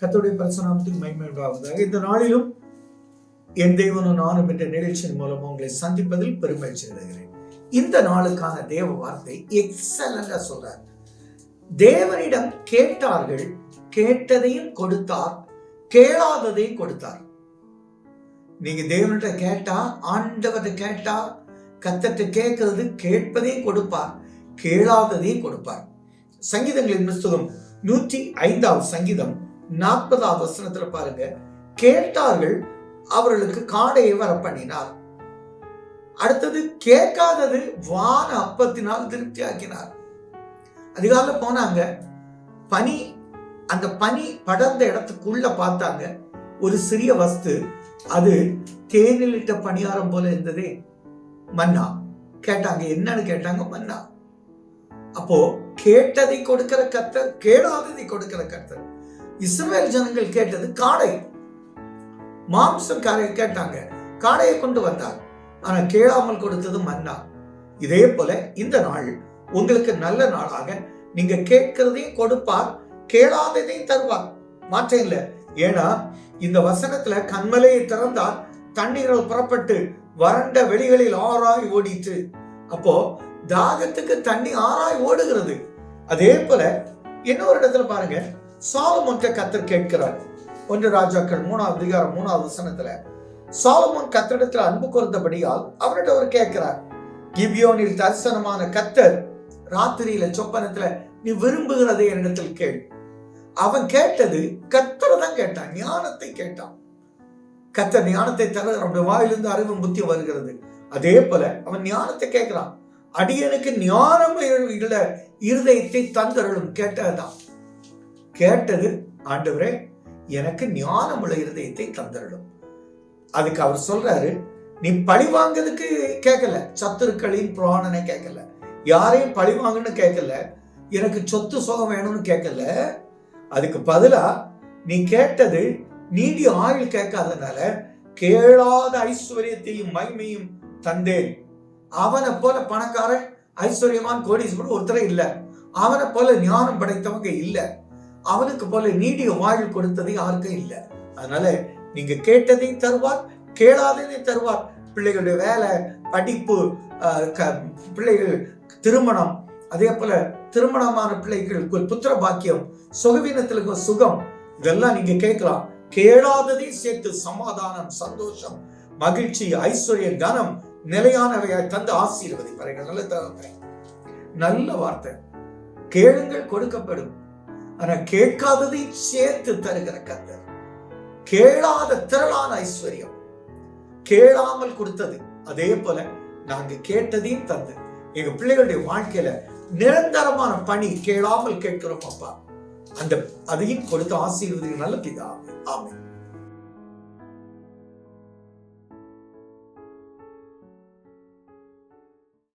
கத்தோடைய பிரசனாமத்துக்கு மகிமை உண்டாவதாக இந்த நாளிலும் என் தேவனும் நானும் என்ற நிகழ்ச்சியின் மூலம் உங்களை சந்திப்பதில் பெருமை செய்கிறேன் இந்த நாளுக்கான தேவ வார்த்தை எக்ஸலண்டா சொல்றார். தேவனிடம் கேட்டார்கள் கேட்டதையும் கொடுத்தார் கேளாததையும் கொடுத்தார். நீங்க தேவன்கிட்ட கேட்டா ஆண்டவர்கிட்ட கேட்டா கத்தட்ட கேட்கறது கேட்பதையும் கொடுப்பார் கேளாததையும் கொடுப்பார். சங்கீதங்களின் புஸ்தகம் நூற்றி ஐந்தாவது சங்கீதம் நாற்பதாவது வசனத்துல பாருங்க. கேட்டார்கள் அவர்களுக்கு காடையை வர பண்ணினார் அடுத்தது கேட்காதது வான அப்பத்தினால் திருப்தி ஆக்கினார் அதிகாலை போனாங்க. பனி அந்த பனி படர்ந்த இடத்துக்குள்ள பார்த்தாங்க. ஒரு சிறிய வஸ்து அது தேனிலிட்ட பணியாரம் போல இருந்ததே. மன்னா. கேட்டாங்க என்னன்னு கேட்டாங்க மன்னா. அப்போ கேட்டதை கொடுக்கிற கர்த்தர் கேடாததை கொடுக்கிற கர்த்தர். இஸ்ரவேல் ஜனங்கள் கேட்டது காடை. மாம்சம் கேட்டாங்க காடையை கொண்டு வந்தார். ஆனா கேளாமல் கொடுத்தது மன்னா. இதே போல இந்த நாள் உங்களுக்கு நல்ல நாளாக நீங்க கேட்கிறதையும் கொடுப்பார் கேளாததையும் தருவார். மாற்றம் இல்லை. ஏன்னா இந்த வசனத்துல கண்மலையை திறந்தால் தண்ணீர்கள் புறப்பட்டு வறண்ட வெளிகளில் ஆறாய் ஓடிட்டு அப்போ தாகத்துக்கு தண்ணி ஆறாய் ஓடுகிறது. அதே போல இன்னொரு இடத்துல பாருங்க. சாலமோன்க கத்தர் கேட்கிறார். ஒன்று ராஜாக்கள் மூணாவது அதிகாரம் மூணாவது வசனத்துல சாலமோன் கத்தரிடத்தில் அன்பு கூர்ந்தபடியால் அவர்கிட்ட அவர் கேட்கிறார். கிபியோனில் தரிசனமான கத்தர் ராத்திரியில சொப்பனத்துல நீ விரும்புகிறதை என்னிடத்தில் கேள். அவன் கேட்டது கத்தரை தான் கேட்டான் ஞானத்தை கேட்டான். கத்தர் ஞானத்தை தர அவனுடைய வாயிலிருந்து அறிவும் புத்தி வருகிறது. அதே போல அவன் ஞானத்தை கேட்கிறான். அடியனுக்கு ஞானம் இருதயத்தை தந்தருளும் கேட்டதுதான். கேட்டது ஆண்டவரே எனக்கு ஞானம் உள்ள இருதயத்தை தந்தருளும். அதுக்கு அவர் சொல்றாரு நீ பழி வாங்கிறதுக்கு கேட்கல சத்துருக்களின் புராணனை கேட்கல யாரையும் பழி வாங்கன்னு கேட்கல எனக்கு சொத்து சுகம் வேணும்னு கேட்கல அதுக்கு பதிலா நீ கேட்டது நீடி ஆயுள் கேட்காதனால கேளாத ஐஸ்வர்யத்தையும் மகிமையும் தந்தேன். அவனை போல பணக்காரன் ஐஸ்வர்யமான் கோடீஸ்வரன் ஒருத்தரை இல்லை. அவனை போல ஞானம் படைத்தவங்க இல்லை. அவனுக்கு போல நீடிய வாழ் கொடுத்தது யாருக்கும் இல்ல. அதனால நீங்க கேட்டதையும் தருவார் கேளாததை தருவார். பிள்ளைகளுடைய வேலை படிப்பு பிள்ளைகள் திருமணம் அதே போல திருமணமான பிள்ளைகளுக்கு புத்திர பாக்கியம் சுகவீனத்திற்கு சுகம் இதெல்லாம் நீங்க கேட்கலாம். கேளாததையும் சேர்த்து சமாதானம் சந்தோஷம் மகிழ்ச்சி ஐஸ்வர்யம் கனம் நிலையானவையாய் தந்து ஆசீர்வதிப்பார்கள் நல்ல தகவல் நல்ல வார்த்தை. கேளுங்கள் கொடுக்கப்படும். ஆனா கேட்காததை சேர்த்து தருகிற கத்தர் கேளாத திரளான ஐஸ்வர்யம். கேளாமல் கொடுத்தது. அதே போல நாங்க கேட்டதையும் தந்து எங்க பிள்ளைகளுடைய வாழ்க்கையில நிரந்தரமான பணி கேளாமல் கேட்கிறோம் அப்பா. அந்த அதையும் கொடுத்து ஆசீர்வதி நல்ல பிதா. ஆமே